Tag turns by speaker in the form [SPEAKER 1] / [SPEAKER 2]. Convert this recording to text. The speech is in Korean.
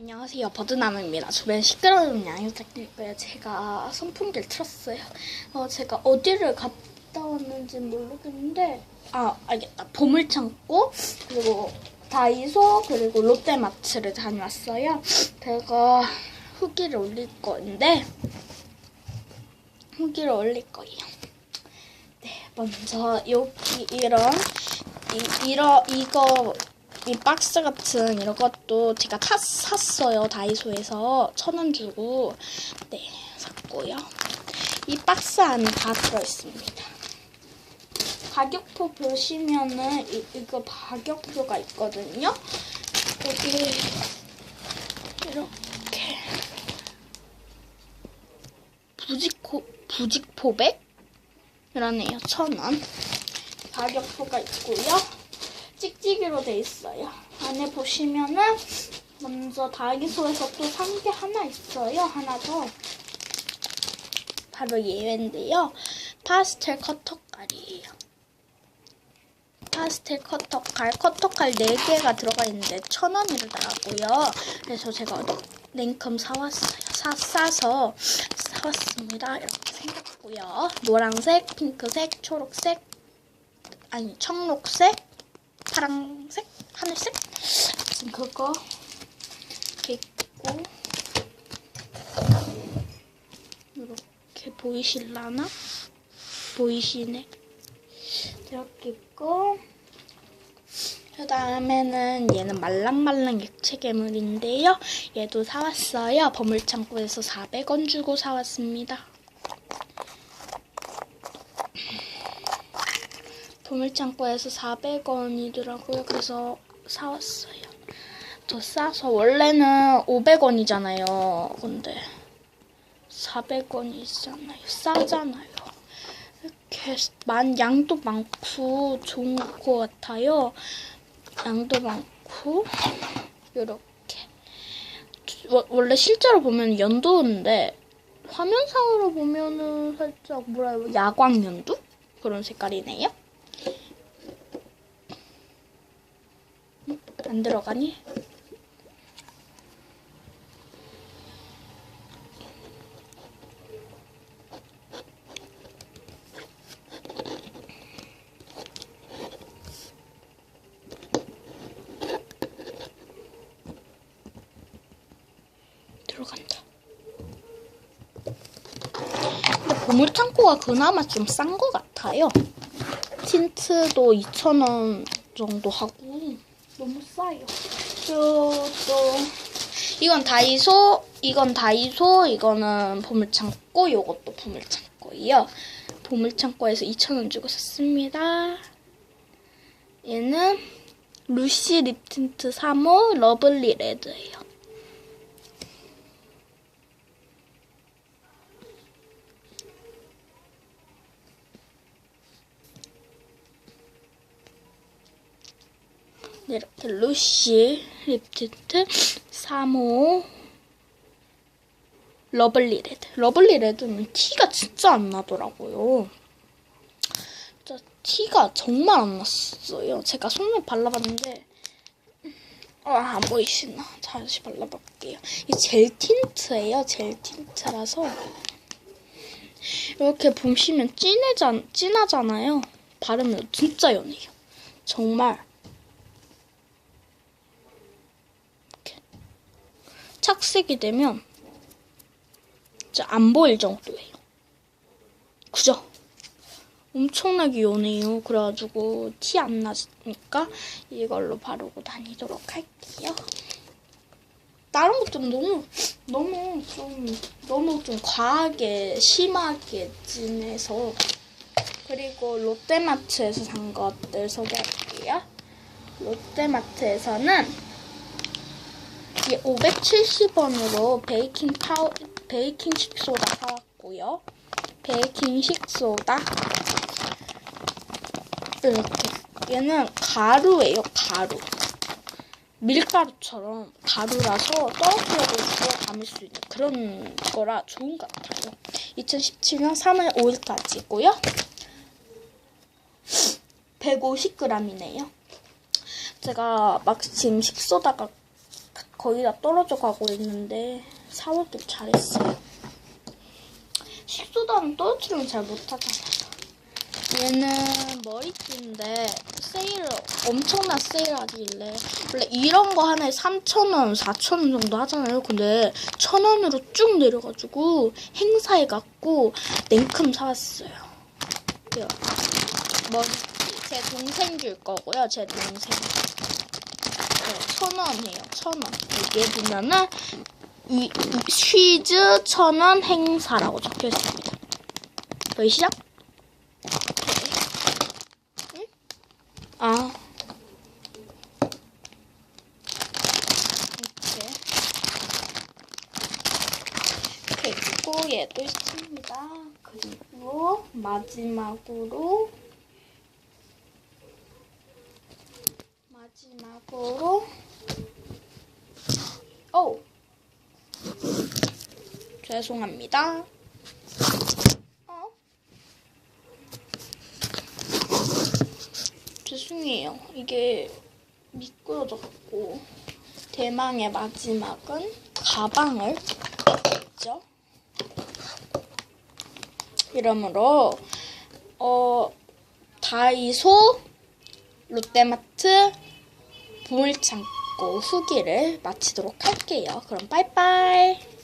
[SPEAKER 1] 안녕하세요 버드나무입니다. 주변 시끄러운 양해 부탁드리고요. 제가 선풍기를 틀었어요. 어, 제가 어디를 갔다 왔는지 모르겠는데 아 알겠다. 보물창고 그리고 다이소 그리고 롯데마트를 다녀왔어요. 제가 후기를 올릴 건데 후기를 올릴 거예요. 네 먼저 여기 이런 이, 이러 이거 이 박스 같은 이런 것도 제가 다 샀어요 다이소에서. 천 원 주고. 네 샀고요. 이 박스 안에 다 들어있습니다. 가격표 보시면은 이, 이거 가격표가 있거든요. 여기 이렇게. 부직코 부직포백 이러네요. 천 원. 가격표가 있고요 찍찍이로 돼 있어요. 안에 보시면은 먼저 다이소에서 또 산 게 하나 있어요. 하나 더. 바로 얘인데요. 파스텔 커터칼이에요. 파스텔 커터칼, 커터칼 4개가 들어가 있는데 1,000원이더라고요. 그래서 제가 냉큼 사왔어요. 사, 싸서 사왔습니다. 이렇게 생겼고요. 노란색, 핑크색, 초록색, 아니 청록색, 파랑색? 하늘색? 지금 그거? 이렇게 있고. 이렇게 보이실라나? 보이시네. 이렇게 있고. 그 다음에는 얘는 말랑말랑 액체 괴물인데요. 얘도 사왔어요. 보물창고에서 400원 주고 사왔습니다 보물창고에서 400원이더라고요. 그래서 사왔어요. 더 싸서 원래는 500원이잖아요. 근데 400원이잖아요. 싸잖아요. 이렇게 만 양도 많고 좋은 것 같아요. 양도 많고 이렇게 워- 원래 실제로 보면 연두인데 화면상으로 보면은 살짝 뭐라 해야 야광 연두 그런 색깔이네요. 안 들어가니? 들어간다. 보물창고가 그나마 좀 싼 것 같아요. 틴트도 2,000원 정도 하고 싸요. 또, 또 이건 다이소, 이건 다이소, 이거는 보물창고, 요것도 보물창고예요. 보물창고에서 2,000원 주고 샀습니다. 얘는 루시 립 틴트 3호 러블리 레드예요. 이렇게 루시 립 틴트 3호 러블리 레드. 러블리 레드는 티가 진짜 안 나더라고요. 진짜 티가 정말 안 났어요. 제가 손에 발라봤는데 아, 안 보이시나? 다시 발라볼게요. 이 젤 틴트예요. 젤 틴트라서 이렇게 보시면 진해자, 진하잖아요. 바르면 진짜 연해요. 정말 착색이 되면 안 보일 정도예요. 그죠? 엄청나게 연해요. 그래가지고 티 안 나니까 이걸로 바르고 다니도록 할게요. 다른 것들은 너무 너무 좀 너무 좀 과하게 심하게 진해서 그리고 롯데마트에서 산 것들 소개할게요. 롯데마트에서는 이 570원으로 베이킹 파우 베이킹 식소다 사왔고요. 베이킹 식소다 이렇게 얘는 가루예요. 가루. 밀가루처럼 가루라서 떨어뜨려도 담을 수 있는 그런 거라 좋은 것 같아요. 2017년 3월 5일까지고요. 150g이네요. 제가 마침 식소다가 거의 다 떨어져 가고 있는데 4월도 잘했어요. 식소다는 떨어뜨리면 잘 못하잖아요. 얘는 머리띠인데 세일 엄청난 세일하길래 원래 이런 거 하나에 3,000원, 4,000원 정도 하잖아요. 근데 1,000원으로 쭉 내려가지고 행사에 갔고 냉큼 사왔어요. 머리띠 제 동생 줄 거고요. 제 동생. 네, 천 원이에요. 천 원. 여기에 보면은 이, 이 쉬즈 천원 행사라고 적혀 있습니다. 보이시죠? 응? 아. 이렇게. 그리고 얘도 있습니다. 그리고 마지막으로 마지막으로 오 죄송합니다. 어? 죄송해요. 이게 미끄러져갖고 대망의 마지막은 가방을 했죠. 이러므로 어 다이소 롯데마트 보물창고 후기를 마치도록 할게요. 그럼 빠이빠이.